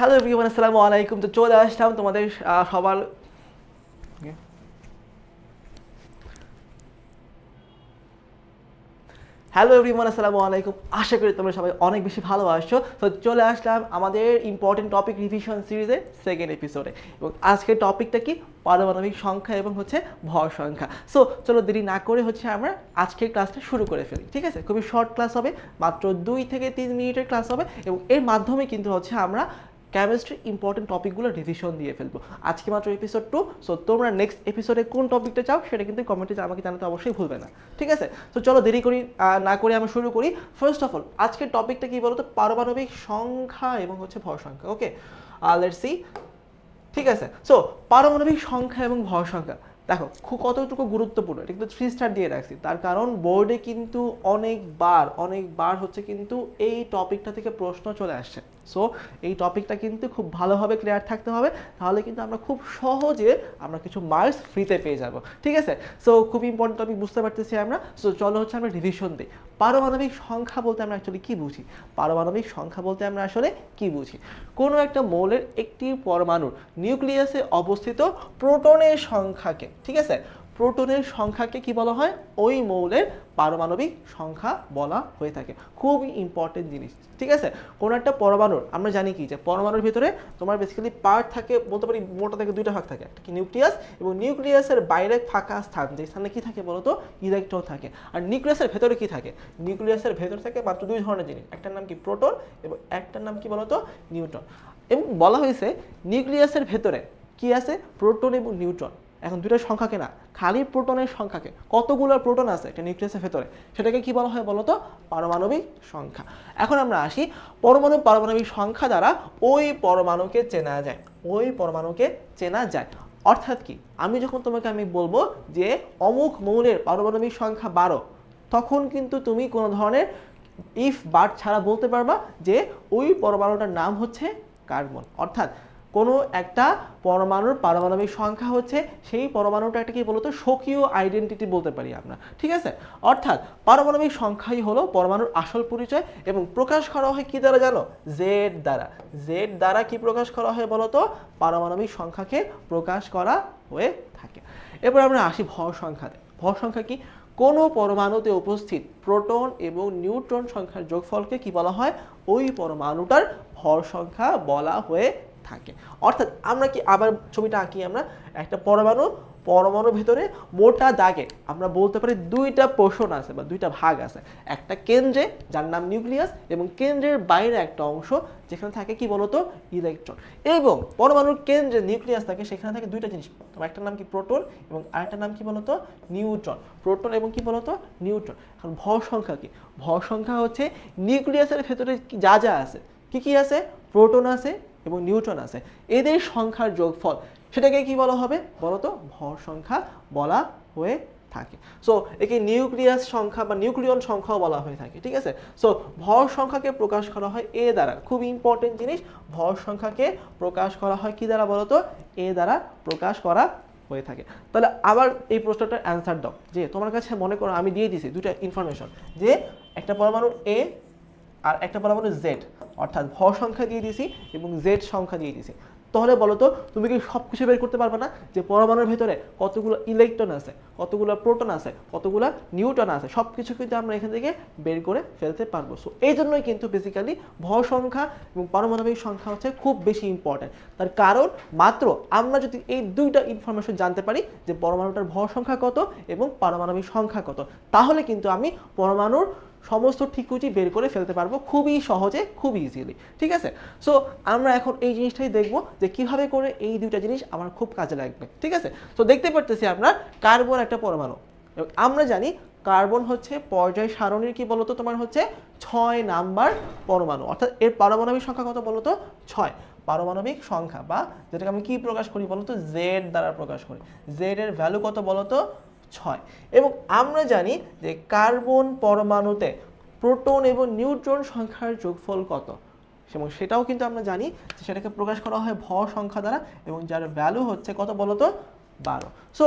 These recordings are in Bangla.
হ্যালো এভরিওয়ান আসসালামু আলাইকুম তো চলে আসলাম তোমাদের সবার হ্যালো এভরিওয়ান আসসালামু আলাইকুম আশা করি তোমরা সবাই অনেক বেশি ভালোবাসছো তো চলে আসলাম আমাদের ইম্পর্টেন্ট টপিক রিভিশন সিরিজের সেকেন্ড এপিসোডে এবং আজকের টপিকটা কি? পারমাণবিক সংখ্যা এবং হচ্ছে ভর সংখ্যা। সো চলো দেরি না করে হচ্ছে আমরা আজকের ক্লাসটা শুরু করে ফেলি, ঠিক আছে? খুবই শর্ট ক্লাস হবে, মাত্র দুই থেকে তিন মিনিটের ক্লাস হবে। এবং এর মাধ্যমে কিন্তু হচ্ছে আমরা কেমিস্ট্রি ইম্পর্টেন্ট টপিকগুলো রিভিশন দিয়ে ফেলব। আজকে মাত্র এপিসোড টু সো তোমরা নেক্সট এপিসোডে কোন টপিকটা চাও সেটা কিন্তু কমেন্টে আমাকে জানাতে অবশ্যই ভুলবে না। ঠিক আছে? তো চলো দেরি করি না করে আমরা শুরু করি। ফার্স্ট অফ অল আজকের টপিকটা কি বলতো? পারমাণবিক সংখ্যা এবং হচ্ছে ভর সংখ্যা ওকে লেটস সি ঠিক আছে? সো পারমাণবিক সংখ্যা এবং ভর সংখ্যা। দেখো, খুব কতটুকু গুরুত্বপূর্ণ, এটা কিন্তু থ্রি স্টার দিয়ে রাখছি। তার কারণ বোর্ডে কিন্তু অনেকবার অনেকবার হচ্ছে কিন্তু এই টপিকটা থেকে প্রশ্ন চলে আসছে। সো এই টপিকটা কিন্তু খুব ভালোভাবে ক্লিয়ার থাকতে হবে। তাহলে কিন্তু আমরা খুব সহজে আমরা কিছু মার্কস ফ্রিতে পেয়ে যাব। ঠিক আছে? সো খুব ইম্পর্টেন্ট টপিক বুঝতে পারতেছি আমরা। সো চলো হচ্ছে আমরা রিভিশন দিই। পারমাণবিক সংখ্যা বলতে আমরা অ্যাকচুয়ালি কি বুঝি? পারমাণবিক সংখ্যা বলতে আমরা আসলে কি বুঝি? কোনো একটা মৌলের একটি পরমাণুর নিউক্লিয়াসে অবস্থিত প্রোটনের সংখ্যাকে, ঠিক আছে? প্রোটনের সংখ্যাকে কি বলা হয়? ওই মৌলের পারমাণবিক সংখ্যা বলা হয়ে থাকে। খুবই ইম্পর্টেন্ট জিনিস। ঠিক আছে? কোনো একটা পরমাণুর, আমরা জানি কি যে পরমাণুর ভিতরে তোমার বেসিক্যালি পার্ট থাকে, বলতে পারি মোটা থেকে দুইটা ভাগ থাকে। একটা কি নিউক্লিয়াস এবং নিউক্লিয়াসের বাইরে ফাঁকা স্থান, যে স্থানে কী থাকে বলতো? ইলেকট্রন থাকে। আর নিউক্লিয়াসের ভেতরে কি থাকে? নিউক্লিয়াসের ভেতরে থাকে মাত্র দুই ধরনের জিনিস। একটার নাম কি প্রোটন এবং একটার নাম কি বলতো? নিউট্রন এবং বলা হয়েছে নিউক্লিয়াসের ভেতরে কি আছে? প্রোটন এবং নিউট্রন এখন দুইটা সংখ্যাকে না খালি প্রোটনের সংখ্যাকে কতগুলো প্রোটন আছে একটা নিউক্লিয়াসের ভেতরে? সেটাকে কি বলা হয় বলতো? পারমাণবিক সংখ্যা। এখন আমরা আসি পরমাণু পারমাণবিক সংখ্যা দ্বারা ওই পরমাণুকে চেনা যায়। ওই পরমাণুকে চেনা যায়। অর্থাৎ কি? আমি যখন তোমাকে আমি বলব যে অমুক মৌলের পারমাণবিক সংখ্যা বারো, তখন কিন্তু তুমি কোনো ধরনের ইফ বাট ছাড়া বলতে পারবা যে ওই পরমাণুটার নাম হচ্ছে কার্বন। অর্থাৎ কোনো একটা পরমাণুর পারমাণবিক সংখ্যা হচ্ছে, সেই পরমাণুটা একটা কি বলতো? স্বকীয় আইডেন্টিটি বলতে পারি আমরা, ঠিক আছে? অর্থাৎ পারমাণবিক সংখ্যাই হলো পরমাণুর আসল পরিচয় এবং প্রকাশ করা হয় কি দ্বারা জানো? জেড দ্বারা। জেড দ্বারা কি প্রকাশ করা হয় বলতো? পারমাণবিক সংখ্যাকে প্রকাশ করা হয়ে থাকে। এরপর আমরা আসি ভর সংখ্যাতে। ভর সংখ্যা কি? কোনো পরমাণুতে উপস্থিত প্রোটন এবং নিউট্রন সংখ্যার যোগফলকে কি বলা হয়? ওই পরমাণুটার ভর সংখ্যা বলা হয়ে থাকে। অর্থাৎ আমরা কি আবার ছবিটা আঁকি আমরা? একটা পরমাণু, পরমাণুর ভিতরে মোটা দাগে আমরা বলতে পারি দুইটা পোষণ আছে বা দুইটা ভাগ আছে। একটা কেন্দ্রে, যার নাম নিউক্লিয়াস, এবং কেন্দ্রের বাইরে একটা অংশ যেখানে থাকে কি বলতো? ইলেকট্রন। এবং পরমাণুর কেন্দ্রে নিউক্লিয়াস থাকে, সেখানে থাকে দুইটা জিনিস। একটা নাম কি প্রোটন, এবং আরেকটার নাম কি বলতো? নিউট্রন। প্রোটন এবং কি বলতো? নিউট্রন। এখন ভর সংখ্যা কি? ভর সংখ্যা হচ্ছে নিউক্লিয়াসের ভেতরে যা যা আছে। কি কি আছে? প্রোটন আছে এবং নিউটন আছে। এদের সংখ্যার যোগফল সেটাকে কি বলা হবে? বলতো? ভর সংখ্যা বলা হয়ে থাকে। সো একে নিউক্লিয়াস সংখ্যা বা নিউক্লিয়ন সংখ্যাও বলা হয়ে থাকে, ঠিক আছে? সো ভর সংখ্যাকে প্রকাশ করা হয় এ দ্বারা। খুব ইম্পর্টেন্ট জিনিস, ভর সংখ্যাকে প্রকাশ করা হয় কি দ্বারা বলতো? এ দ্বারা প্রকাশ করা হয়ে থাকে। তাহলে আবার এই প্রশ্নটার অ্যান্সার দাও। যে, তোমার কাছে মনে করো আমি দিয়ে দিছি দুটা ইনফরমেশন যে, একটা পরমাণু এ আর একটা পরমাণু জেড অর্থাৎ ভর সংখ্যা দিয়ে দিয়েছি এবং জেড সংখ্যা দিয়ে দিয়েছি। তাহলে বলো তো, তুমি কি সব কিছু বের করতে পারবে না? যে পরমাণুর ভেতরে কতগুলো ইলেকট্রন আছে, কতগুলো প্রোটন আছে, কতগুলো নিউট্রন আছে, সব কিছু কিন্তু আমরা এখান থেকে বের করে ফেলতে পারব। সো এই জন্যই কিন্তু বেসিক্যালি ভর সংখ্যা এবং পারমাণবিক সংখ্যা হচ্ছে খুব বেশি ইম্পর্ট্যান্ট তার কারণ মাত্র আমরা যদি এই দুইটা ইনফরমেশন জানতে পারি যে পরমাণুটার ভর সংখ্যা কত এবং পারমাণবিক সংখ্যা কত, তাহলে কিন্তু আমি পরমাণুর সমস্ত ঠিকুচি বের করে ফেলতে পারব খুবই সহজে, খুব ইজিলি ঠিক আছে? সো আমরা এখন এই জিনিসটাই দেখব যে কীভাবে করে এই দুইটা জিনিস আমার খুব কাজে লাগবে, ঠিক আছে? তো দেখতে পারতেছি আমরা কার্বন একটা পরমাণু। আমরা জানি কার্বন হচ্ছে পর্যায় সারণীর কি বলতো তোমার হচ্ছে? ছয় নাম্বার পরমাণু। অর্থাৎ এর পারমাণবিক সংখ্যা কত বলতো? ছয়। পারমাণবিক সংখ্যা বা যেটাকে আমি কি প্রকাশ করি বলতো? জেড দ্বারা প্রকাশ করি। জেড এর ভ্যালু কত বলতো? ছয়। এবং আমরা জানি যে কার্বন পরমাণুতে প্রোটন এবং নিউট্রন সংখ্যার যোগফল কত? এবং সেটাও কিন্তু আমরা জানি যে সেটাকে প্রকাশ করা হয় ভর সংখ্যা দ্বারা এবং যার ভ্যালু হচ্ছে কত বলতো বারো। সো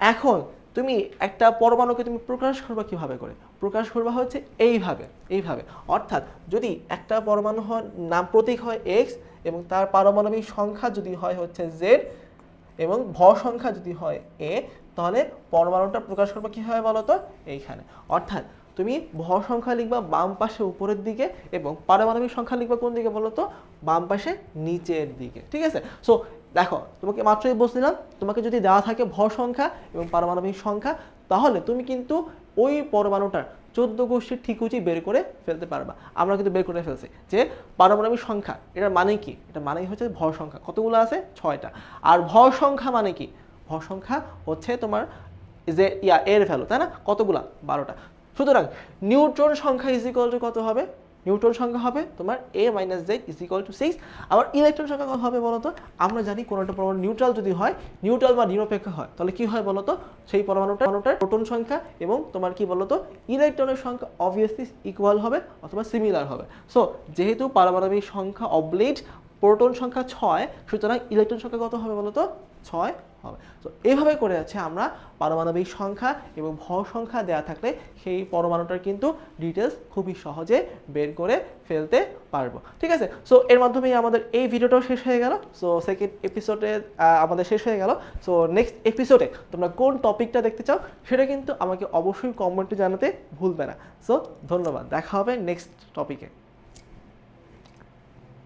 এখন তুমি একটা পরমাণুকে তুমি প্রকাশ করবা কীভাবে করে? প্রকাশ করবা হচ্ছে এইভাবে এইভাবে। অর্থাৎ যদি একটা পরমাণু হয় নাম প্রতীক হয় এক্স এবং তার পারমাণবিক সংখ্যা যদি হয় হচ্ছে জেড এবং ভর সংখ্যা যদি হয় এ তাহলে পরমাণুটা প্রকাশ করবা কীভাবে বলো তো এইখানে। অর্থাৎ তুমি ভর সংখ্যা লিখবা বাম পাশে উপরের দিকে এবং পারমাণবিক সংখ্যা লিখবা কোন দিকে বলো তো বাম পাশে নিচের দিকে। ঠিক আছে? সো দেখো, তোমাকে মাত্রই বলছিলাম তোমাকে যদি দেওয়া থাকে ভর সংখ্যা এবং পারমাণবিক সংখ্যা, তাহলে তুমি কিন্তু ওই পরমাণুটার চোদ্দ গোষ্ঠীর ঠিক হচ্ছে বের করে ফেলতে পারবা। আমরা কিন্তু বের করে ফেলছি। যে পারমাণবিক সংখ্যা, এটার মানে কি? এটা মানেই হচ্ছে ভর সংখ্যা। কতগুলো আছে? ছয়টা। আর ভর সংখ্যা মানে কি? ভর সংখ্যা হচ্ছে তোমার যে, ইয়া, এর ভ্যালু তাই না? কতগুলা? বারোটা। সুতরাং, নিউট্রন সংখ্যা ইজিকল কত হবে? নিউট্রন সংখ্যা হবে তোমার A minus Z is equal to six আবার ইলেকট্রন সংখ্যা কত হবে বলো তো আমরা জানি কোনো একটা পরমাণু নিউট্রাল যদি হয় নিউট্রাল বা নিরপেক্ষ হয়, তাহলে কি হয় বলো তো সেই পরমাণুটা পরমাণুটার প্রোটন সংখ্যা এবং তোমার কি বলো তো ইলেকট্রনের সংখ্যা অবভিয়াসলি ইকুয়াল হবে অথবা সিমিলার হবে। সো যেহেতু পারমাণবিক সংখ্যা অবলেট প্রোটন সংখ্যা ছয়, সুতরাং ইলেকট্রন সংখ্যা কত হবে বলো তো ছয় হবে। তো এইভাবে করে আছে আমরা পারমাণবিক সংখ্যা এবং ভর সংখ্যা দেওয়া থাকলে সেই পরমাণুটার কিন্তু ডিটেলস খুবই সহজে বের করে ফেলতে পারব। ঠিক আছে? সো এর মাধ্যমেই আমাদের এই ভিডিওটাও শেষ হয়ে গেল। সো সেকেন্ড এপিসোডে আমাদের শেষ হয়ে গেল। সো নেক্সট এপিসোডে তোমরা কোন টপিকটা দেখতে চাও সেটা কিন্তু আমাকে অবশ্যই কমেন্টে জানাতে ভুলবে না। সো ধন্যবাদ। দেখা হবে নেক্সট টপিকে